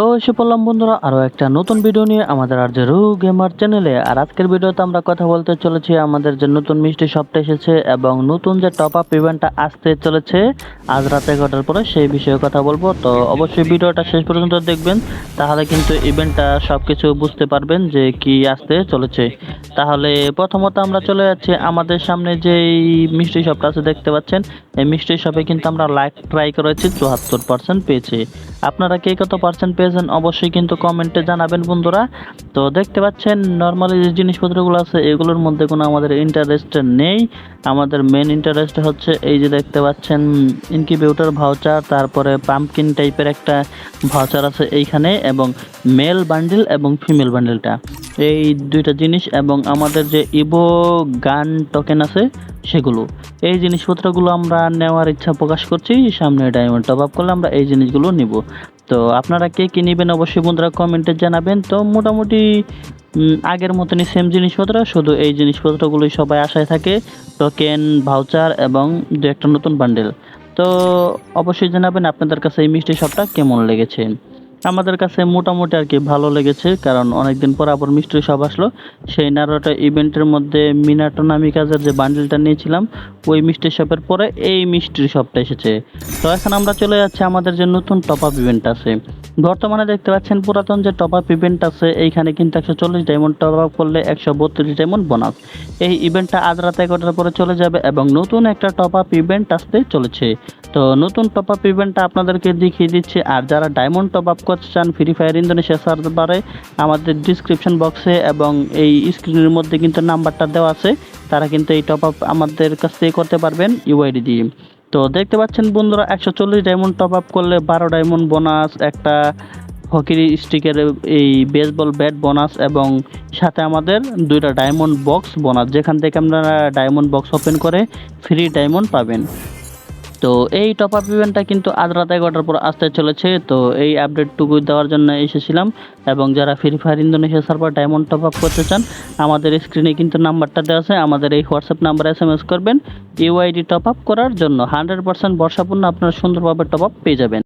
তো এসে পড়লাম বন্ধুরা, আরও একটা নতুন ভিডিও নিয়ে আমাদের আর যে রু গেমার চ্যানেলে আর আজকের ভিডিওতে আমরা কথা বলতে চলেছি আমাদের যে নতুন মিষ্টি শপটা এসেছে এবং নতুন যে টপ আপ ইভেন্টটা আসতে চলেছে, আজ রাতে এগারোটার পরে সেই বিষয়ে কথা বলব। তো অবশ্যই ভিডিওটা শেষ পর্যন্ত দেখবেন, তাহলে কিন্তু ইভেন্টটা সব কিছু বুঝতে পারবেন যে কি আসতে চলেছে। তাহলে প্রথমত আমরা চলে যাচ্ছি, আমাদের সামনে যেই মিষ্টি শপটা আছে দেখতে পাচ্ছেন, এই মিষ্টি শপে কিন্তু আমরা লাইক ট্রাই করেছি, চুয়াত্তর পার্সেন্ট পেয়েছি। আপনারা কে কত পার্সেন্ট পেয়েছেন অবশ্যই কিন্তু কমেন্টে জানাবেন বন্ধুরা। তো দেখতে পাচ্ছেন নর্মালি যে জিনিসপত্রগুলো আছে, এগুলোর মধ্যে কোনো আমাদের ইন্টারেস্ট নেই। আমাদের মেন ইন্টারেস্ট হচ্ছে এই যে দেখতে পাচ্ছেন ইনকিউবেটর ভাউচার তারপরে পাম্পকিন টাইপের একটা ভাউচার আছে এইখানে, এবং মেল বান্ডিল এবং ফিমেল বান্ডিলটা এই দুইটা জিনিস এবং আমাদের যে ইভো গান টোকেন আছে, সেগুলো। এই জিনিসপত্রগুলো আমরা নেওয়ার ইচ্ছা প্রকাশ করছি, সামনে ডায়মন্ড টপ আপ করলে আমরা এই জিনিসগুলো নিব। তো আপনারা কে কী নেবেন অবশ্যই বন্ধুরা কমেন্টে জানাবেন। তো মোটামুটি আগের মতনই সেম জিনিসপত্র, শুধু এই জিনিসপত্রগুলোই সবাই আশায় থাকে। টোকেন ভাউচার এবং দু একটা নতুন বান্ডেল তো অবশ্যই জানাবেন আপনাদের কাছে এই মিষ্টি শপটা কেমন লেগেছে। আমাদের কাছে মোটামুটি আর কি ভালো লেগেছে, কারণ অনেকদিন পর আবার মিষ্টি সব আসলো। সেই নারোটা ইভেন্টের মধ্যে মিনাটো নামি কাজের যে বান্ডিলটা নিয়েছিলাম, ওই মিষ্টি শপের পরে এই মিষ্টির শপটা এসেছে। তো এখন আমরা চলে যাচ্ছি আমাদের যে নতুন টপ আপ ইভেন্ট আছে। বর্তমানে দেখতে পাচ্ছেন পুরাতন যে টপ আপ ইভেন্ট আছে, এইখানে কিন্তু একশো চল্লিশ ডায়মন্ড টপ আপ করলে একশো বত্রিশ ডায়মন্ড বোনাস এই ইভেন্টটা আজ রাত এগারোটার পরে চলে যাবে এবং নতুন একটা টপ আপ ইভেন্ট আসতে চলেছে। তো নতুন টপ আপ ইভেন্টটা আপনাদেরকে দেখিয়ে দিচ্ছি, আর যারা ডায়মন্ড টপ আপ করতে চান ফ্রি ফায়ার ইন্দোনেশিয়া সার্ভারে আমাদের ডিসক্রিপশন বক্সে এবং এই স্ক্রিনের মধ্যে কিন্তু নাম্বারটা দেওয়া আছে, তারা কিন্তু এই টপ আপ আমাদের কাছ থেকে করতে পারবেন ইউআইডি দিয়ে। তো দেখতে পাচ্ছেন বন্ধুরা, একশো চল্লিশ ডায়মন্ড টপ আপ করলে বারো ডায়মন্ড বোনাস একটা হকির স্টিকের এই বেসবল ব্যাট বোনাস এবং সাথে আমাদের দুইটা ডায়মন্ড বক্স বোনাস যেখান থেকে আপনারা ডায়মন্ড বক্স ওপেন করে ফ্রি ডায়মন্ড পাবেন। তো এই টপ আপ ইভেন্টটা কিন্তু আজ রাত এগারোটার পর আসতে চলেছে। তো এই আপডেটটুকু দেওয়ার জন্য এসেছিলাম এবং যারা free fire Indonesia server diamond top up করতে চান, আমাদের স্ক্রিনে কিন্তু নাম্বারটা দেওয়া আছে। আমাদের এই হোয়াটসঅ্যাপ নাম্বারে এস এম এস করবেন ইউআইডি টপ আপ করার জন্য হান্ড্রেড পার্সেন্ট বর্ষাপূর্ণ আপনারা সুন্দরভাবে টপ আপ পেয়ে যাবেন।